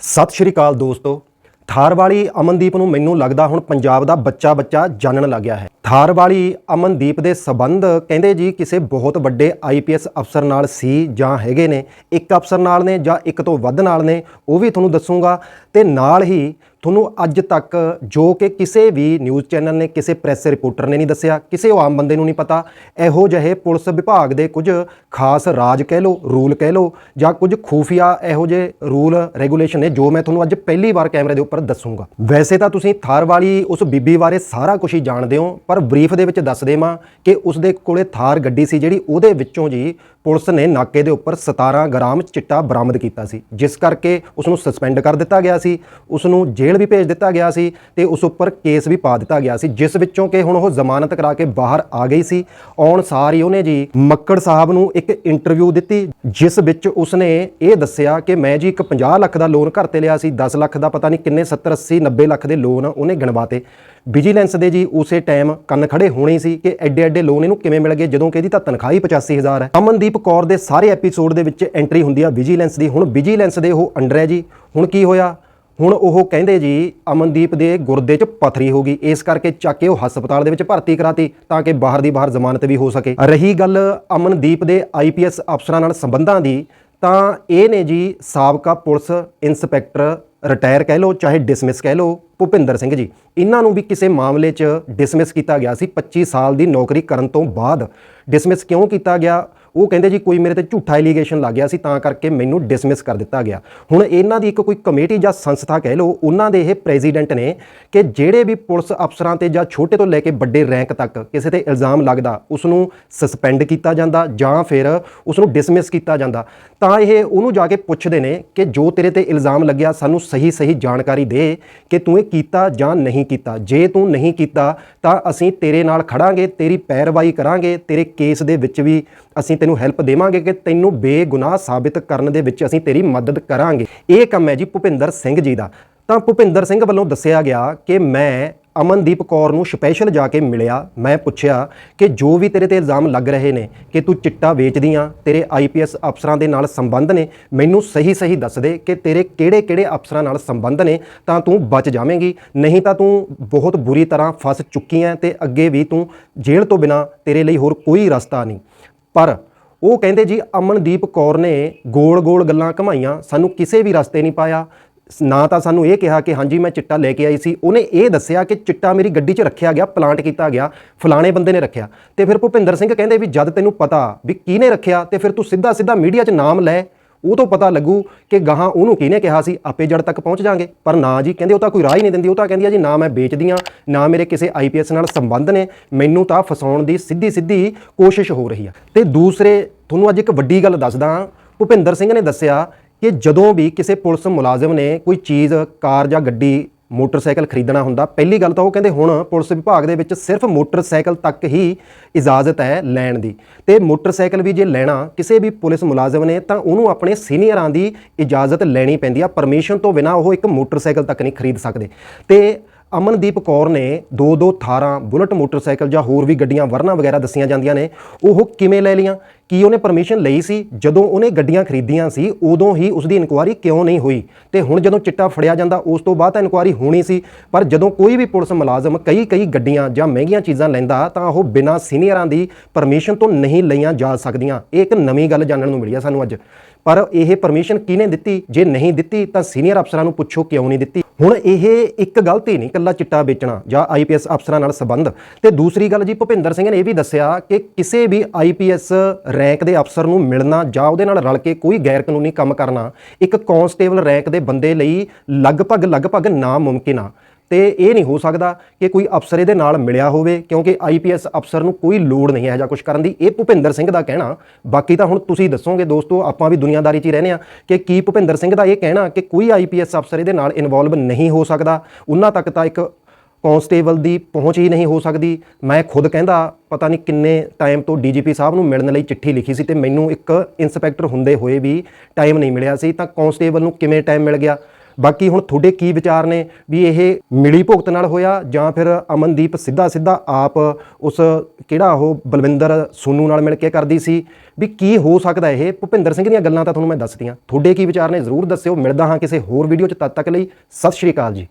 ਸਤਿ ਸ਼੍ਰੀ ਅਕਾਲ ਦੋਸਤੋ। ਥਾਰ ਵਾਲੀ ਅਮਨਦੀਪ ਨੂੰ ਮੈਨੂੰ ਲੱਗਦਾ ਹੁਣ ਪੰਜਾਬ ਦਾ ਬੱਚਾ ਬੱਚਾ ਜਾਣਨ ਲੱਗ ਗਿਆ ਹੈ। ਥਾਰ ਵਾਲੀ ਅਮਨਦੀਪ ਦੇ ਸਬੰਧ ਕਹਿੰਦੇ ਜੀ ਕਿਸੇ ਬਹੁਤ ਵੱਡੇ ਆਈਪੀਐਸ ਅਫਸਰ ਨਾਲ ਸੀ ਜਾਂ ਹੈਗੇ ਨੇ, ਇੱਕ ਅਫਸਰ ਨਾਲ ਨੇ ਜਾਂ ਇੱਕ ਤੋਂ ਵੱਧ ਨਾਲ ਨੇ, ਉਹ ਵੀ ਤੁਹਾਨੂੰ ਦੱਸੂਗਾ। ਤੇ ਨਾਲ ਹੀ ਤੁਹਾਨੂੰ ਅੱਜ ਤੱਕ ਜੋ ਕਿ ਕਿਸੇ ਵੀ ਨਿਊਜ਼ ਚੈਨਲ ਨੇ, ਕਿਸੇ ਪ੍ਰੈਸ ਰਿਪੋਰਟਰ ਨੇ ਨਹੀਂ ਦੱਸਿਆ, ਕਿਸੇ ਉਹ ਆਮ ਬੰਦੇ ਨੂੰ ਨਹੀਂ ਪਤਾ, ਇਹੋ ਜਿਹੇ ਪੁਲਿਸ ਵਿਭਾਗ ਦੇ ਕੁਝ ਖਾਸ ਰਾਜ ਕਹਿ ਲਓ, ਰੂਲ ਕਹਿ ਲਓ, ਜਾਂ ਕੁਝ ਖੂਫੀਆ ਇਹੋ ਜਿਹੇ ਰੂਲ ਰੈਗੂਲੇਸ਼ਨ ਨੇ ਜੋ ਮੈਂ ਤੁਹਾਨੂੰ ਅੱਜ ਪਹਿਲੀ ਵਾਰ ਕੈਮਰੇ ਦੇ ਉੱਪਰ ਦੱਸੂਗਾ। ਵੈਸੇ ਤਾਂ ਤੁਸੀਂ ਥਾਰ ਵਾਲੀ, ਉਸ ਬੀਬੀ ਬਾਰੇ ਸਾਰਾ ਕੁਝ ਹੀ ਜਾਣਦੇ ਹੋ, ਪਰ ਬਰੀਫ ਦੇ ਵਿੱਚ ਦੱਸ ਦੇਵਾਂ ਕਿ ਉਸ ਦੇ ਕੋਲੇ ਥਾਰ ਗੱਡੀ ਸੀ ਜਿਹੜੀ ਉਹਦੇ ਵਿੱਚੋਂ ਜੀ ਪੁਲਿਸ ਨੇ ਨਾਕੇ ਦੇ ਉੱਪਰ 17 ਗ੍ਰਾਮ ਚਿੱਟਾ ਬਰਾਮਦ ਕੀਤਾ ਸੀ, ਜਿਸ ਕਰਕੇ ਉਸ ਨੂੰ ਸਸਪੈਂਡ ਕਰ ਦਿੱਤਾ ਗਿਆ ਸੀ ਉਸ ਨੂੰ ਜੇਲ੍ਹ ਵੀ ਭੇਜ ਦਿੱਤਾ ਗਿਆ ਸੀ ਤੇ ਉਸ ਉੱਪਰ ਕੇਸ ਵੀ ਪਾ ਦਿੱਤਾ ਗਿਆ ਸੀ, ਜਿਸ ਵਿੱਚੋਂ ਕਿ ਹੁਣ ਉਹ ਜ਼ਮਾਨਤ ਕਰਾ ਕੇ ਬਾਹਰ ਆ ਗਈ ਸੀ। ਆਉਣ ਸਾਰ ਹੀ ਉਹਨੇ ਜੀ ਮੱਕੜ ਸਾਹਿਬ ਨੂੰ ਇੱਕ ਇੰਟਰਵਿਊ ਦਿੱਤੀ, ਜਿਸ ਵਿੱਚ ਉਸਨੇ ਇਹ ਦੱਸਿਆ ਕਿ ਮੈਂ ਜੀ ਇੱਕ 50 ਲੱਖ ਦਾ ਲੋਨ ਘਰ ਤੇ ਲਿਆ ਸੀ 10 ਲੱਖ ਦਾ ਪਤਾ ਨਹੀਂ ਕਿੰਨੇ 70 80 90 ਲੱਖ ਦੇ ਲੋਨ ਉਹਨੇ ਗਿਣਵਾਤੇ। ਵਿਜੀਲੈਂਸ ਦੇ ਜੀ ਉਸੇ ਟਾਈਮ ਕੰਨ ਖੜੇ ਹੋਣੇ ਸੀ ਕਿ ਐਡੇ ਐਡੇ ਲੋਨ ਇਹਨੂੰ ਕਿਵੇਂ ਮਿਲ ਗਏ, ਜਦੋਂ ਕਿ ਇਹਦੀ ਤਾਂ ਤਨਖਾਹ ਹੀ 85000 ਹੈ। ਅਮਨਦੀਪ ਕੌਰ ਦੇ ਸਾਰੇ ਐਪੀਸੋਡ ਦੇ ਵਿੱਚ ਐਂਟਰੀ ਹੁੰਦੀ ਆ ਵਿਜੀਲੈਂਸ ਦੀ। ਹੁਣ ਵਿਜੀਲੈਂਸ ਦੇ ਉਹ ਅੰਡਰ ਹੈ ਜੀ। ਹੁਣ ਕੀ ਹੋਇਆ? ਹੁਣ ਉਹ ਕਹਿੰਦੇ ਜੀ, ਅਮਨਦੀਪ ਦੇ ਗੁਰਦੇ 'ਚ ਪਥਰੀ ਹੋ ਗਈ। ਇਸ ਕਰਕੇ ਚੱਕ ਕੇ ਉਹ ਹਸਪਤਾਲ ਦੇ ਵਿੱਚ ਭਰਤੀ ਕਰਾਤੀ ਤਾਂ ਕਿ ਬਾਹਰ ਦੀ ਬਾਹਰ ਜ਼ਮਾਨਤ ਵੀ ਹੋ ਸਕੇ। ਰਹੀ ਗੱਲ ਅਮਨਦੀਪ ਦੇ ਆਈਪੀਐਸ ਅਫਸਰਾਂ ਨਾਲ ਸੰਬੰਧਾਂ ਦੀ, ਤਾਂ ਇਹ ਨੇ ਜੀ ਸਾਬਕਾ ਪੁਲਿਸ ਇਨਸਪੈਕਟਰ ਰਿਟਾਇਰ ਕਹਿ ਲਓ, ਚਾਹੇ ਡਿਸਮਿਸ ਕਹਿ ਲਓ, ਭੁਪਿੰਦਰ ਸਿੰਘ ਜੀ, ਇਹਨਾਂ ਨੂੰ ਵੀ ਕਿਸੇ ਮਾਮਲੇ 'ਚ ਡਿਸਮਿਸ ਕੀਤਾ ਗਿਆ ਸੀ। 25 ਸਾਲ ਦੀ ਨੌਕਰੀ ਕਰਨ ਤੋਂ ਬਾਅਦ ਡਿਸਮਿਸ ਕਿਉਂ ਕੀਤਾ ਗਿਆ? ਉਹ ਕਹਿੰਦੇ ਜੀ ਕੋਈ ਮੇਰੇ ਤੇ ਝੂਠਾ ਐਲੀਗੇਸ਼ਨ ਲੱਗ ਗਿਆ ਸੀ, ਤਾਂ ਕਰਕੇ ਮੈਨੂੰ ਡਿਸਮਿਸ ਕਰ ਦਿੱਤਾ ਗਿਆ। ਹੁਣ ਇਹਨਾਂ ਦੀ ਇੱਕ ਕੋਈ ਕਮੇਟੀ ਜਾਂ ਸੰਸਥਾ ਕਹਿ ਲਓ, ਉਹਨਾਂ ਦੇ ਇਹ ਪ੍ਰੈਜ਼ੀਡੈਂਟ ਨੇ ਕਿ ਜਿਹੜੇ ਵੀ ਪੁਲਿਸ ਅਫਸਰਾਂ ਤੇ ਜਾਂ ਛੋਟੇ ਤੋਂ ਲੈ ਕੇ ਵੱਡੇ ਰੈਂਕ ਤੱਕ ਕਿਸੇ ਤੇ ਇਲਜ਼ਾਮ ਲੱਗਦਾ ਉਸ ਨੂੰ ਸਸਪੈਂਡ ਕੀਤਾ ਜਾਂਦਾ ਜਾਂ ਫਿਰ ਉਸ ਨੂੰ ਡਿਸਮਿਸ ਕੀਤਾ ਜਾਂਦਾ। ਤਾਂ ਇਹ ਉਹਨੂੰ ਜਾ ਕੇ ਪੁੱਛਦੇ ਨੇ ਕਿ ਜੋ ਤੇਰੇ ਤੇ ਇਲਜ਼ਾਮ ਲੱਗਿਆ, ਸਾਨੂੰ ਸਹੀ ਸਹੀ ਜਾਣਕਾਰੀ ਦੇ ਕਿ ਤੂੰ ਇਹ ਕੀਤਾ ਜਾਂ ਨਹੀਂ ਕੀਤਾ। ਜੇ ਤੂੰ ਨਹੀਂ ਕੀਤਾ, ਤਾਂ ਅਸੀਂ ਤੇਰੇ ਨਾਲ ਖੜਾਂਗੇ, ਤੇਰੀ ਪੈਰਵਾਈ ਕਰਾਂਗੇ, ਤੇਰੇ ਕੇਸ ਦੇ ਵਿੱਚ ਵੀ ਅਸੀਂ ਤੈਨੂੰ ਹੈਲਪ ਦੇਵਾਂਗੇ ਕਿ ਤੈਨੂੰ ਬੇਗੁਨਾਹ ਸਾਬਿਤ ਕਰਨ ਦੇ ਵਿੱਚ ਅਸੀਂ ਤੇਰੀ ਮਦਦ ਕਰਾਂਗੇ। ਇਹ ਕੰਮ ਹੈ ਜੀ ਭੁਪਿੰਦਰ ਸਿੰਘ ਜੀ ਦਾ। ਤਾਂ ਭੁਪਿੰਦਰ ਸਿੰਘ ਵੱਲੋਂ ਦੱਸਿਆ ਗਿਆ ਕਿ ਮੈਂ ਅਮਨਦੀਪ ਕੌਰ ਨੂੰ ਸਪੈਸ਼ਲ ਜਾ ਕੇ ਮਿਲਿਆ। ਮੈਂ ਪੁੱਛਿਆ ਕਿ ਜੋ ਵੀ ਤੇਰੇ ਤੇ ਇਲਜ਼ਾਮ ਲੱਗ ਰਹੇ ਨੇ ਕਿ ਤੂੰ ਚਿੱਟਾ ਵੇਚਦੀ ਵੇਚਦੀਆਂ ਤੇਰੇ ਆਈਪੀਐਸ ਅਫਸਰਾਂ ਦੇ ਨਾਲ ਸੰਬੰਧ ਨੇ, ਮੈਨੂੰ ਸਹੀ ਸਹੀ ਦੱਸ ਦੇ ਕਿ ਤੇਰੇ ਕਿਹੜੇ-ਕਿਹੜੇ ਅਫਸਰਾਂ ਨਾਲ ਸੰਬੰਧ ਨੇ ਤਾਂ ਤੂੰ ਬਚ ਜਾਵੇਂਗੀ। ਨਹੀਂ ਤਾਂ ਤੂੰ ਬਹੁਤ ਬੁਰੀ ਤਰ੍ਹਾਂ ਫਸ ਚੁੱਕੀ ਹੈ ਤੇ ਅੱਗੇ ਵੀ ਤੂੰ ਜੇਲ੍ਹ ਤੋਂ ਬਿਨਾ ਤੇਰੇ ਲਈ ਹੋਰ ਕੋਈ ਰਸਤਾ ਨਹੀਂ। ਪਰ ਉਹ ਕਹਿੰਦੇ ਜੀ ਅਮਨਦੀਪ ਕੌਰ ਨੇ ਗੋਲ-ਗੋਲ ਗੱਲਾਂ ਘਮਾਈਆਂ, ਸਾਨੂੰ ਕਿਸੇ ਵੀ ਰਸਤੇ ਨਹੀਂ ਪਾਇਆ। ਨਾ ਤਾਂ ਸਾਨੂੰ ਇਹ ਕਿਹਾ ਕਿ ਹਾਂਜੀ ਮੈਂ ਚਿੱਟਾ ਲੈ ਕੇ ਆਈ ਸੀ। ਉਹਨੇ ਇਹ ਦੱਸਿਆ ਕਿ ਚਿੱਟਾ ਮੇਰੀ ਗੱਡੀ 'ਚ ਰੱਖਿਆ ਗਿਆ ਪਲਾਂਟ ਕੀਤਾ ਗਿਆ, ਫਲਾਣੇ ਬੰਦੇ ਨੇ ਰੱਖਿਆ। ਤੇ ਫਿਰ ਭੁਪਿੰਦਰ ਸਿੰਘ ਕਹਿੰਦੇ ਵੀ ਜਦ ਤੈਨੂੰ ਪਤਾ ਵੀ ਕਿਹਨੇ ਰੱਖਿਆ, ਤੇ ਫਿਰ ਤੂੰ ਸਿੱਧਾ ਸਿੱਧਾ ਮੀਡੀਆ 'ਚ ਨਾਮ ਲੈ। ਉਹ ਤੋਂ ਪਤਾ ਲੱਗੂ ਕਿ ਗਾਹਾਂ ਉਹਨੂੰ ਕਿਹਨੇ ਕਿਹਾ ਸੀ, ਆਪੇ ਜੜ ਤੱਕ ਪਹੁੰਚ ਜਾਾਂਗੇ। ਪਰ ਨਾ ਜੀ, ਕਹਿੰਦੇ ਉਹ ਤਾਂ ਕੋਈ ਰਾਹ ਹੀ ਨਹੀਂ ਦਿੰਦੀ, ਉਹ ਤਾਂ ਕਹਿੰਦੀ ਆ ਜੀ, ਨਾ ਮੈਂ ਵੇਚਦੀ ਆ ਨਾ ਮੇਰੇ ਕਿਸੇ ਆਈਪੀਐਸ ਨਾਲ ਸੰਬੰਧ ਨੇ, ਮੈਨੂੰ ਤਾਂ ਫਸਾਉਣ ਦੀ ਸਿੱਧੀ ਸਿੱਧੀ ਕੋਸ਼ਿਸ਼ ਹੋ ਰਹੀ ਆ। ਤੇ ਦੂਸਰੇ, ਤੁਹਾਨੂੰ ਅੱਜ ਇੱਕ ਵੱਡੀ ਗੱਲ ਦੱਸਦਾ ਭੁਪਿੰਦਰ ਸਿੰਘ ਨੇ ਦੱਸਿਆ ਕਿ ਜਦੋਂ ਵੀ ਕਿਸੇ ਪੁਲਿਸ ਮੁਲਾਜ਼ਮ ਨੇ ਕੋਈ ਚੀਜ਼, ਕਾਰ ਜਾਂ ਗੱਡੀ ਮੋਟਰਸਾਈਕਲ ਖਰੀਦਣਾ ਹੁੰਦਾ। ਪਹਿਲੀ ਗੱਲ ਤਾਂ ਉਹ ਕਹਿੰਦੇ ਹੁਣ ਪੁਲਿਸ ਵਿਭਾਗ ਦੇ ਵਿੱਚ ਸਿਰਫ ਮੋਟਰਸਾਈਕਲ ਤੱਕ ਹੀ ਇਜਾਜ਼ਤ ਹੈ ਲੈਣ ਦੀ। ਤੇ ਮੋਟਰਸਾਈਕਲ ਵੀ ਜੇ ਲੈਣਾ ਕਿਸੇ ਵੀ ਪੁਲਿਸ ਮੁਲਾਜ਼ਮ ਨੇ, ਤਾਂ ਉਹਨੂੰ ਆਪਣੇ ਸੀਨੀਅਰਾਂ ਦੀ ਇਜਾਜ਼ਤ ਲੈਣੀ ਪੈਂਦੀ ਆ। ਪਰਮਿਸ਼ਨ ਤੋਂ ਬਿਨਾ ਉਹ ਇੱਕ ਮੋਟਰਸਾਈਕਲ ਤੱਕ ਨਹੀਂ ਖਰੀਦ ਸਕਦੇ। ਤੇ ਅਮਨਦੀਪ ਕੌਰ ਨੇ ਦੋ ਦੋ ਥਾਰਾਂ ਬੁਲਟ ਮੋਟਰਸਾਈਕਲ ਜਾਂ ਹੋਰ ਵੀ ਗੱਡੀਆਂ, ਵਰਨਾ ਵਗੈਰਾ ਦੱਸੀਆਂ ਜਾਂਦੀਆਂ ਨੇ। ਉਹ ਕਿਵੇਂ ਲੈ ਲੀਆਂ ਕੀ ਉਹਨੇ ਪਰਮਿਸ਼ਨ ਲਈ ਸੀ? ਜਦੋਂ ਉਹਨੇ ਗੱਡੀਆਂ ਖਰੀਦੀਆਂ ਸੀ, ਉਦੋਂ ਹੀ ਉਸ ਦੀ ਇਨਕੁਆਇਰੀ ਕਿਉਂ ਨਹੀਂ ਹੋਈ? ਤੇ ਹੁਣ ਜਦੋਂ ਚਿੱਟਾ ਫੜਿਆ ਜਾਂਦਾ, ਉਸ ਤੋਂ ਬਾਅਦ ਤਾਂ ਇਨਕੁਆਇਰੀ ਹੋਣੀ ਸੀ, ਪਰ ਜਦੋਂ ਕੋਈ ਵੀ ਪੁਲਿਸ ਮੁਲਾਜ਼ਮ ਕਈ ਕਈ ਗੱਡੀਆਂ ਜਾਂ ਮਹਿੰਗੀਆਂ ਚੀਜ਼ਾਂ ਲੈਂਦਾ, ਤਾਂ ਉਹ ਬਿਨਾਂ ਸੀਨੀਅਰਾਂ ਦੀ ਪਰਮਿਸ਼ਨ ਤੋਂ ਨਹੀਂ ਲਈਆਂ ਜਾ ਸਕਦੀਆਂ। ਇਹ ਇੱਕ ਨਵੀਂ ਗੱਲ ਜਾਣਨ ਨੂੰ ਮਿਲੀ ਆ ਸਾਨੂੰ ਅੱਜ। ਪਰ ਇਹ ਪਰਮਿਸ਼ਨ ਕਿਹਨੇ ਦਿੱਤੀ? ਜੇ ਨਹੀਂ ਦਿੱਤੀ, ਤਾਂ ਸੀਨੀਅਰ ਅਫਸਰਾਂ ਨੂੰ ਪੁੱਛੋ ਕਿਉਂ ਨਹੀਂ ਦਿੱਤੀ? ਹੁਣ ਇਹ ਇੱਕ ਗਲਤੀ ਨਹੀਂ ਕੱਲਾ ਚਿੱਟਾ ਵੇਚਣਾ ਜਾਂ ਆਈਪੀਐਸ ਅਫਸਰਾਂ ਨਾਲ ਸੰਬੰਧ। ਤੇ ਦੂਸਰੀ ਗੱਲ ਜੀ ਭੁਪਿੰਦਰ ਸਿੰਘ ਨੇ ਇਹ ਵੀ ਦੱਸਿਆ ਕਿ ਕਿਸੇ ਵੀ ਆਈਪੀਐਸ ਰੈਂਕ ਦੇ ਅਫਸਰ ਨੂੰ ਮਿਲਣਾ ਜਾਂ ਉਹਦੇ ਨਾਲ ਰਲ ਕੇ ਕੋਈ ਗੈਰ ਕਾਨੂੰਨੀ ਕੰਮ ਕਰਨਾ, ਇੱਕ ਕਾਂਸਟੇਬਲ ਰੈਂਕ ਦੇ ਬੰਦੇ ਲਈ ਲਗਭਗ ਲਗਭਗ ਨਾਮੁਮਕਿਨ ਆ। ਤੇ ਇਹ ਨਹੀਂ ਹੋ ਸਕਦਾ ਕਿ ਕੋਈ ਅਫਸਰ ਇਹਦੇ ਨਾਲ ਮਿਲਿਆ ਹੋਵੇ, ਕਿਉਂਕਿ ਆਈਪੀਐਸ ਅਫਸਰ ਨੂੰ ਕੋਈ ਲੋੜ ਨਹੀਂ ਹੈ ਜਾਂ ਕੁਝ ਕਰਨ ਦੀ। ਇਹ ਭੁਪਿੰਦਰ ਸਿੰਘ ਦਾ ਕਹਿਣਾ। ਬਾਕੀ ਤਾਂ ਹੁਣ ਤੁਸੀਂ ਦੱਸੋਗੇ ਦੋਸਤੋ, ਆਪਾਂ ਵੀ ਦੁਨੀਆਦਾਰੀ 'ਚ ਹੀ ਰਹਿੰਦੇ ਆ ਕਿ ਕੀ ਭੁਪਿੰਦਰ ਸਿੰਘ ਦਾ ਇਹ ਕਹਿਣਾ ਕਿ ਕੋਈ ਆਈਪੀਐਸ ਅਫਸਰ ਇਹਦੇ ਨਾਲ ਇਨਵੋਲਵ ਨਹੀਂ ਹੋ ਸਕਦਾ। ਉਹਨਾਂ ਤੱਕ ਤਾਂ ਇੱਕ ਕਾਂਸਟੇਬਲ ਦੀ ਪਹੁੰਚ ਹੀ ਨਹੀਂ ਹੋ ਸਕਦੀ। ਮੈਂ ਖੁਦ ਕਹਿੰਦਾ, ਪਤਾ ਨਹੀਂ ਕਿੰਨੇ ਟਾਈਮ ਤੋਂ ਡੀਜੀਪੀ ਸਾਹਿਬ ਨੂੰ ਮਿਲਣ ਲਈ ਚਿੱਠੀ ਲਿਖੀ ਸੀ ਤੇ ਮੈਨੂੰ ਇੱਕ ਇਨਸਪੈਕਟਰ ਹੁੰਦੇ ਹੋਏ ਵੀ ਟਾਈਮ ਨਹੀਂ ਮਿਲਿਆ ਸੀ। ਤਾਂ ਕਾਂਸਟੇਬਲ ਨੂੰ ਕਿਵੇਂ ਟਾਈਮ ਮਿਲ ਗਿਆ? ਬਾਕੀ ਹੁਣ ਤੁਹਾਡੇ ਕੀ ਵਿਚਾਰ ਨੇ? ਵੀ ਇਹ ਮਿਲੀ ਭੁਗਤ ਨਾਲ ਹੋਇਆ ਜਾਂ ਫਿਰ ਅਮਨਦੀਪ ਸਿੱਧਾ ਸਿੱਧਾ ਆਪ ਉਸ ਕਿਹੜਾ ਉਹ ਬਲਵਿੰਦਰ ਸੋਨੂ ਨਾਲ ਮਿਲ ਕੇ ਕਰਦੀ ਸੀ? ਵੀ ਕੀ ਹੋ ਸਕਦਾ ਇਹ? ਭੁਪਿੰਦਰ ਸਿੰਘ ਦੀਆਂ ਗੱਲਾਂ ਤਾਂ ਤੁਹਾਨੂੰ ਮੈਂ ਦੱਸਤੀਆਂ। ਤੁਹਾਡੇ ਕੀ ਵਿਚਾਰ ਨੇ? ਜ਼ਰੂਰ ਦੱਸਿਓ। ਮਿਲਦਾ ਹਾਂ ਕਿਸੇ ਹੋਰ ਵੀਡੀਓ 'ਚ। ਤਦ ਤੱਕ ਲਈ ਸਤਿ ਸ਼੍ਰੀ ਅਕਾਲ ਜੀ।